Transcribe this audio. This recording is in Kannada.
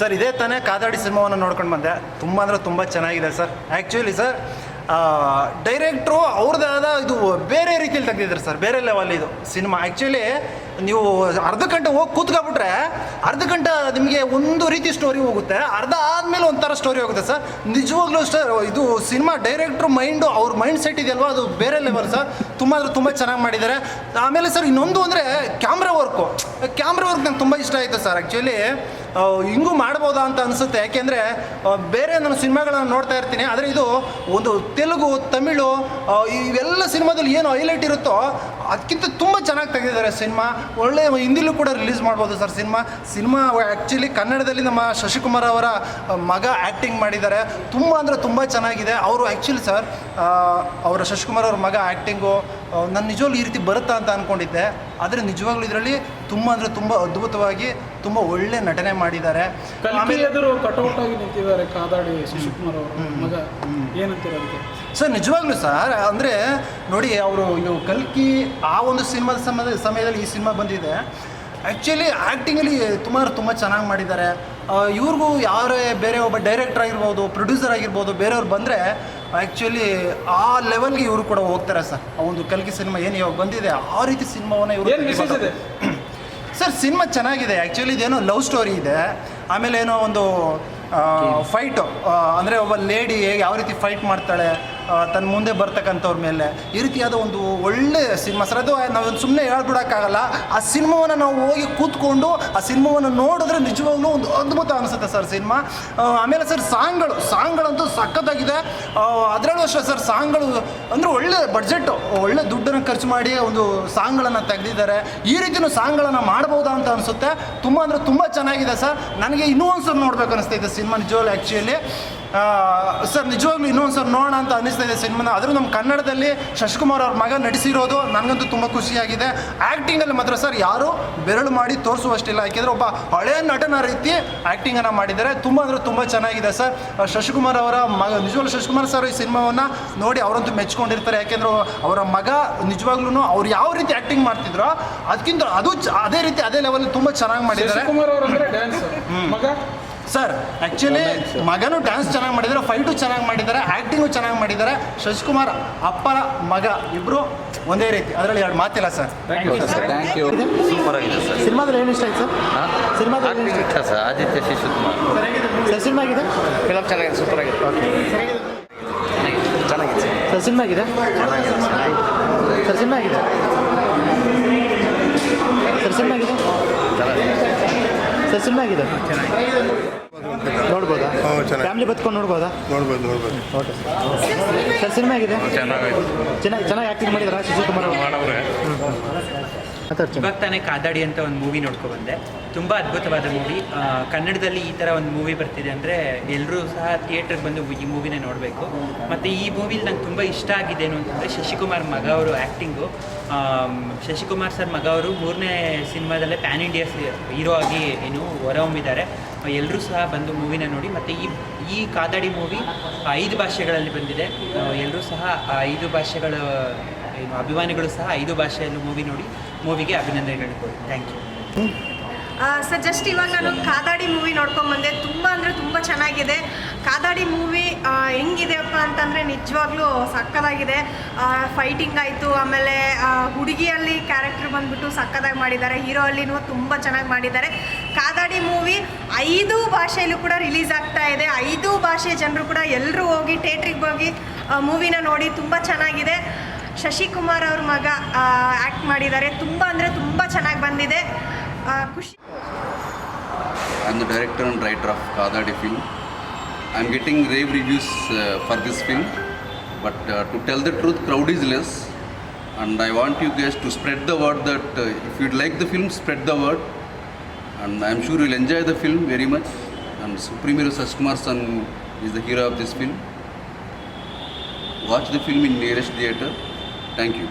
ಸರ್, ಇದೇ ತಾನೇ ಕಾದಾಡಿ ಸಿನಿಮಾವನ್ನು ನೋಡ್ಕೊಂಡು ಬಂದೆ. ತುಂಬ ಅಂದರೆ ತುಂಬ ಚೆನ್ನಾಗಿದೆ ಸರ್. ಆ್ಯಕ್ಚುಲಿ ಸರ್ ಡೈರೆಕ್ಟ್ರು ಅವ್ರದ್ದಾದ ಇದು ಬೇರೆ ರೀತಿಯಲ್ಲಿ ತೆಗೆದಿದ್ದಾರೆ ಸರ್. ಬೇರೆ ಲೆವೆಲ್ ಇದು ಸಿನಿಮಾ. ಆ್ಯಕ್ಚುಲಿ ನೀವು ಅರ್ಧ ಗಂಟೆ ಹೋಗಿ ಕೂತ್ಕೊಬಿಟ್ರೆ ಅರ್ಧ ಗಂಟೆ ನಿಮಗೆ ಒಂದು ರೀತಿ ಸ್ಟೋರಿ ಹೋಗುತ್ತೆ. ಅರ್ಧ ಆದಮೇಲೆ ಒಂಥರ ಸ್ಟೋರಿ ಹೋಗುತ್ತೆ ಸರ್. ನಿಜವಾಗ್ಲೂ ಅಷ್ಟೇ ಇದು ಸಿನಿಮಾ ಡೈರೆಕ್ಟ್ರು ಮೈಂಡು ಅವ್ರ ಮೈಂಡ್ ಸೆಟ್ ಇದೆಯಲ್ವ? ಅದು ಬೇರೆ ಲೆವೆಲ್ ಸರ್. ತುಂಬ ಅಂದರೆ ತುಂಬ ಚೆನ್ನಾಗಿ ಮಾಡಿದ್ದಾರೆ. ಆಮೇಲೆ ಸರ್, ಇನ್ನೊಂದು ಅಂದರೆ ಕ್ಯಾಮ್ರಾ ಕ್ಯಾಮ್ರಾ ವರ್ಕ್ ನಂಗೆ ತುಂಬ ಇಷ್ಟ ಆಯಿತು ಸರ್ ಆ್ಯಕ್ಚುಲಿ ಹಿಂಗೂ ಮಾಡ್ಬೋದಾ ಅಂತ ಅನಿಸುತ್ತೆ. ಯಾಕೆಂದರೆ ಬೇರೆ ನಾನು ಸಿನಿಮಾಗಳನ್ನು ನೋಡ್ತಾ ಇರ್ತೀನಿ. ಆದರೆ ಇದು ಒಂದು ತೆಲುಗು, ತಮಿಳು ಇವೆಲ್ಲ ಸಿನಿಮಾದಲ್ಲಿ ಏನು ಹೈಲೈಟ್ ಇರುತ್ತೋ ಅದಕ್ಕಿಂತ ತುಂಬ ಚೆನ್ನಾಗಿ ತೆಗೆದಿದ್ದಾರೆ ಸಿನಿಮಾ. ಒಳ್ಳೆಯ ಹಿಂದಿಲೂ ಕೂಡ ರಿಲೀಸ್ ಮಾಡ್ಬೋದು ಸರ್ ಸಿನಿಮಾ. ಸಿನಿಮಾ ಆ್ಯಕ್ಚುಲಿ ಕನ್ನಡದಲ್ಲಿ ನಮ್ಮ ಶಶಿಕುಮಾರ್ ಅವರ ಮಗ ಆ್ಯಕ್ಟಿಂಗ್ ಮಾಡಿದ್ದಾರೆ. ತುಂಬ ಅಂದರೆ ತುಂಬ ಚೆನ್ನಾಗಿದೆ. ಅವರು ಆ್ಯಕ್ಚುಲಿ ಸರ್ ಅವರ ಶಶಿಕುಮಾರ್ ಅವ್ರ ಮಗ ಆ್ಯಕ್ಟಿಂಗು ನಾನು ನಿಜವಾಗ್ಲೂ ಈ ರೀತಿ ಬರುತ್ತಾ ಅಂತ ಅಂದ್ಕೊಂಡಿದ್ದೆ ಆದರೆ ನಿಜವಾಗ್ಲೂ ಇದರಲ್ಲಿ ತುಂಬ ಅಂದರೆ ತುಂಬ ಅದ್ಭುತವಾಗಿ ತುಂಬ ಒಳ್ಳೆ ನಟನೆ ಮಾಡಿದ್ದಾರೆ. ಎದುರು ಕಟೌಟ್ ಆಗಿ ನಿಂತಿದ್ದಾರೆ ಕಾದಾಡಿ ಶಿವಕುಮಾರ್ ಅವರು ಮಗ. ಏನಂತೀರ ಅದಕ್ಕೆ? ಸರ್ ನಿಜವಾಗ್ಲೂ ಸರ್ ಅಂದರೆ ನೋಡಿ ಅವರು ಇದು ಕಲ್ಕಿ ಆ ಒಂದು ಸಿನಿಮಾದ ಸಮಯದ ಸಮಯದಲ್ಲಿ ಈ ಸಿನಿಮಾ ಬಂದಿದೆ. ಆ್ಯಕ್ಚುಲಿ ಆ್ಯಕ್ಟಿಂಗಲ್ಲಿ ತುಂಬ ತುಂಬ ಚೆನ್ನಾಗಿ ಮಾಡಿದ್ದಾರೆ. ಇವ್ರಿಗೂ ಯಾರೇ ಬೇರೆ ಒಬ್ಬ ಡೈರೆಕ್ಟರ್ ಆಗಿರ್ಬೋದು ಪ್ರೊಡ್ಯೂಸರ್ ಆಗಿರ್ಬೋದು ಬೇರೆಯವ್ರು ಬಂದರೆ ಆ್ಯಕ್ಚುಲಿ ಆ ಲೆವೆಲ್ಗೆ ಇವರು ಕೂಡ ಹೋಗ್ತಾರೆ ಸರ್. ಆ ಒಂದು ಕಲ್ಕಿ ಸಿನಿಮಾ ಏನು ಇವಾಗ ಬಂದಿದೆ ಆ ರೀತಿ ಸಿನಿಮಾವನ್ನು ಇವರು ಸರ್ ಸಿನಿಮಾ ಚೆನ್ನಾಗಿದೆ. ಆ್ಯಕ್ಚುಲಿ ಇದೇನೋ ಲವ್ ಸ್ಟೋರಿ ಇದೆ. ಆಮೇಲೆ ಏನೋ ಒಂದು ಫೈಟು ಅಂದರೆ ಒಬ್ಬ ಲೇಡಿ ಯಾವ ರೀತಿ ಫೈಟ್ ಮಾಡ್ತಾಳೆ ತನ್ನ ಮುಂದೆ ಬರ್ತಕ್ಕಂಥವ್ರ ಮೇಲೆ. ಈ ರೀತಿಯಾದ ಒಂದು ಒಳ್ಳೆ ಸಿನಿಮಾ, ಸರ್, ಅದು ನಾವು ಸುಮ್ಮನೆ ಹೇಳ್ಬಿಡೋಕ್ಕಾಗಲ್ಲ. ಆ ಸಿನಿಮಾವನ್ನು ನಾವು ಹೋಗಿ ಕೂತ್ಕೊಂಡು, ಆ ಸಿನಿಮಾವನ್ನು ನೋಡಿದ್ರೆ ನಿಜವಾಗ್ಲೂ ಒಂದು ಅದ್ಭುತ ಅನಿಸುತ್ತೆ, ಸರ್, ಸಿನಿಮಾ. ಆಮೇಲೆ, ಸರ್, ಸಾಂಗ್ಗಳು. ಸಾಂಗ್ಗಳಂತೂ ಸಖತ್ತಾಗಿದೆ. ಅದರಲ್ಲೂ ಅಷ್ಟೇ, ಸರ್, ಸಾಂಗ್ಗಳು ಅಂದರೆ ಒಳ್ಳೆ ಬಡ್ಜೆಟ್ಟು ಒಳ್ಳೆ ದುಡ್ಡನ್ನು ಖರ್ಚು ಮಾಡಿ ಒಂದು ಸಾಂಗ್ಗಳನ್ನು ತೆಗೆದಿದ್ದಾರೆ. ಈ ರೀತಿಯೂ ಸಾಂಗ್ಗಳನ್ನು ಮಾಡ್ಬೋದಾ ಅಂತ ಅನಿಸುತ್ತೆ. ತುಂಬ ಅಂದರೆ ತುಂಬ ಚೆನ್ನಾಗಿದೆ, ಸರ್. ನನಗೆ ಇನ್ನೂ ಒಂದು ಸಲ ನೋಡ್ಬೇಕು ಅನಿಸ್ತಾ ಸಿನಿಮಾ ನಿಜವಾಗ್ಲೂ ಆ್ಯಕ್ಚುಲಿ ಸರ್ ನಿಜವಾಗ್ಲೂ ಇನ್ನೊಂದು ಸರ್ ನೋಡೋಣ ಅಂತ ಅನ್ನಿಸ್ತಾ ಇದೆ ಸಿನಿಮಾನ. ಆದರೂ ನಮ್ಮ ಕನ್ನಡದಲ್ಲಿ ಶಶಿಕುಮಾರ್ ಅವ್ರ ಮಗ ನಟಿಸಿರೋದು ನನಗಂತೂ ತುಂಬ ಖುಷಿಯಾಗಿದೆ. ಆ್ಯಕ್ಟಿಂಗಲ್ಲಿ ಮಾತ್ರ ಸರ್ ಯಾರು ಬೆರಳು ಮಾಡಿ ತೋರಿಸುವಷ್ಟಿಲ್ಲ. ಯಾಕೆಂದರೆ ಒಬ್ಬ ಹಳೆಯ ನಟನ ರೀತಿ ಆ್ಯಕ್ಟಿಂಗನ್ನು ಮಾಡಿದ್ದಾರೆ. ತುಂಬ ಅಂದರೆ ತುಂಬ ಚೆನ್ನಾಗಿದೆ ಸರ್. ಶಶಿಕುಮಾರ್ ಅವರ ಮಗ ನಿಜವಾಗ್ಲೂ ಶಶಿಕುಮಾರ್ ಸರ್ ಈ ಸಿನಿಮಾವನ್ನು ನೋಡಿ ಅವರಂತೂ ಮೆಚ್ಕೊಂಡಿರ್ತಾರೆ. ಯಾಕೆಂದ್ರೆ ಅವರ ಮಗ ನಿಜವಾಗ್ಲೂ ಅವ್ರು ಯಾವ ರೀತಿ ಆ್ಯಕ್ಟಿಂಗ್ ಮಾಡ್ತಿದ್ರೋ ಅದಕ್ಕಿಂತ ಅದು ಅದೇ ರೀತಿ ಅದೇ ಲೆವೆಲ್ ತುಂಬ ಚೆನ್ನಾಗಿ ಮಾಡಿದ್ದಾರೆ. ಸರ್ ಆ್ಯಕ್ಚುಲಿ ಮಗನೂ ಡ್ಯಾನ್ಸ್ ಚೆನ್ನಾಗಿ ಮಾಡಿದ್ದಾರೆ ಫೈಟು ಚೆನ್ನಾಗಿ ಮಾಡಿದ್ದಾರೆ ಆ್ಯಕ್ಟಿಂಗು ಚೆನ್ನಾಗಿ ಮಾಡಿದ್ದಾರೆ ಶಶಿಕುಮಾರ್ ಅಪ್ಪನ ಮಗ ಇಬ್ಬರು ಒಂದೇ ರೀತಿ. ಅದರಲ್ಲಿ ಎರಡು ಮಾತಿಲ್ಲ ಸರ್. ಥ್ಯಾಂಕ್ ಯು ಸೂಪರ್ ಆಗಿದೆ ಸರ್ ಸಿನಿಮಾದಲ್ಲಿ ಏನು ಇಷ್ಟ ಆಯ್ತು ಸರ್ ಸಿನಿಮಾದಲ್ಲಿ ಏನು ಇಷ್ಟ sir Aditya Shivakumar sir cinema ಆಗಿದೆ? ಫಿಲಮ್ ಚೆನ್ನಾಗಿದೆ ಸೂಪರ್ ಆಗಿದೆ. ಚೆನ್ನಾಗಿದೆ ಸರ್ ಸಿನಿಮಾ ಆಗಿದೆ? ಸರ್ ಸಿನಿಮಾ ಆಗಿದೆ ಸರ್ ಸಿನಿಮಾ ಆಗಿದೆ ಸರ್ ಸಿನಿಮಾ ಆಗಿದೆ ನೋಡ್ಬೋದಾ ಫ್ಯಾಮಿಲಿ ಬತ್ಕೊಂಡು ನೋಡ್ಬೋದಾ? ನೋಡ್ಬೋದು ನೋಡ್ಬೋದು. ಓಕೆ ಸರ್ ಸಿನಿಮಾ ಆಗಿದೆ ಚೆನ್ನಾಗಿ ಚೆನ್ನಾಗಿ ಆ್ಯಕ್ಟಿಂಗ್ ಮಾಡಿದಾರಾ ಶಶಿಕುಮಾರ್ ಅವರು? ಮಾಡವ್ರೆ ಮಾತಾಡ್ತೀನಿ ಇವಾಗ ತಾನೇ ಕಾದಾಡಿ ಅಂತ ಒಂದು ಮೂವಿ ನೋಡ್ಕೊಬಂದೆ ತುಂಬ ಅದ್ಭುತವಾದ ಮೂವಿ ಕನ್ನಡದಲ್ಲಿ ಈ ಥರ ಒಂದು ಮೂವಿ ಬರ್ತಿದೆ ಅಂದರೆ ಎಲ್ಲರೂ ಸಹ ಥಿಯೇಟ್ರಿಗೆ ಬಂದು ಈ ಮೂವಿನ ನೋಡಬೇಕು. ಮತ್ತು ಈ ಮೂವಿಲಿ ನಂಗೆ ತುಂಬ ಇಷ್ಟ ಆಗಿದೆ ಏನು ಅಂತಂದರೆ ಶಶಿಕುಮಾರ್ ಮಗ ಅವರು ಆ್ಯಕ್ಟಿಂಗು ಶಶಿಕುಮಾರ್ ಸರ್ ಮಗ ಅವರು ಮೂರನೇ ಸಿನಿಮಾದಲ್ಲೇ ಪ್ಯಾನ್ ಇಂಡಿಯಾ ಹೀರೋ ಆಗಿ ಏನು ಹೊರಹೊಮ್ಮಿದ್ದಾರೆ. ಎಲ್ಲರೂ ಸಹ ಬಂದು ಮೂವಿನ ನೋಡಿ, ಮತ್ತು ಈ ಈ ಕಾದಾಡಿ ಮೂವಿ ಐದು ಭಾಷೆಗಳಲ್ಲಿ ಬಂದಿದೆ. ಎಲ್ಲರೂ ಸಹ ಐದು ಭಾಷೆಗಳ ಏನು ಅಭಿಮಾನಿಗಳು ಸಹ ಐದು ಭಾಷೆಯಲ್ಲೂ ಮೂವಿ ನೋಡಿ ಮೂವಿಗೆ ಅಭಿನಂದನೆಗಳು ಥ್ಯಾಂಕ್ ಯು ಸರ್ ಜಸ್ಟ್ ಇವಾಗ ನಾನು ಕಾದಾಡಿ ಮೂವಿ ನೋಡ್ಕೊಂಬಂದೆ. ತುಂಬ ಅಂದರೆ ತುಂಬ ಚೆನ್ನಾಗಿದೆ. ಕಾದಾಡಿ ಮೂವಿ ಹೆಂಗಿದೆಯಪ್ಪ ಅಂತಂದರೆ ನಿಜವಾಗ್ಲೂ ಸಕ್ಕದಾಗಿದೆ. ಫೈಟಿಂಗ್ ಆಯಿತು, ಆಮೇಲೆ ಹುಡುಗಿಯಲ್ಲಿ ಕ್ಯಾರೆಕ್ಟರ್ ಬಂದ್ಬಿಟ್ಟು ಸಕ್ಕದಾಗಿ ಮಾಡಿದ್ದಾರೆ. ಹೀರೋ ಅಲ್ಲಿನೂ ತುಂಬ ಚೆನ್ನಾಗಿ ಮಾಡಿದ್ದಾರೆ. ಕಾದಾಡಿ ಮೂವಿ ಐದು ಭಾಷೆಯಲ್ಲೂ ಕೂಡ ರಿಲೀಸ್ ಆಗ್ತಾ ಇದೆ. ಐದು ಭಾಷೆ ಜನರು ಕೂಡ ಎಲ್ಲರೂ ಹೋಗಿ ಥಿಯೇಟ್ರಿಗೆ ಹೋಗಿ ಮೂವಿನ ನೋಡಿ ತುಂಬ ಚೆನ್ನಾಗಿದೆ. ಶಶಿ ಕುಮಾರ್ ಅವರ ಮಗ ಆಕ್ಟ್ ಮಾಡಿದ್ದಾರೆ. ತುಂಬ ಅಂದರೆ ತುಂಬ ಚೆನ್ನಾಗಿ ಬಂದಿದೆ. ಖುಷಿ. And director and writer of Kadadi film I am getting rave reviews for this film but to tell the truth crowd is less and I want you guys to spread the word that if you like the film spread the word and I am sure will enjoy the film very much and supreme hero Shashikumar son is the hero of this film watch the film in nearest theatre thank you.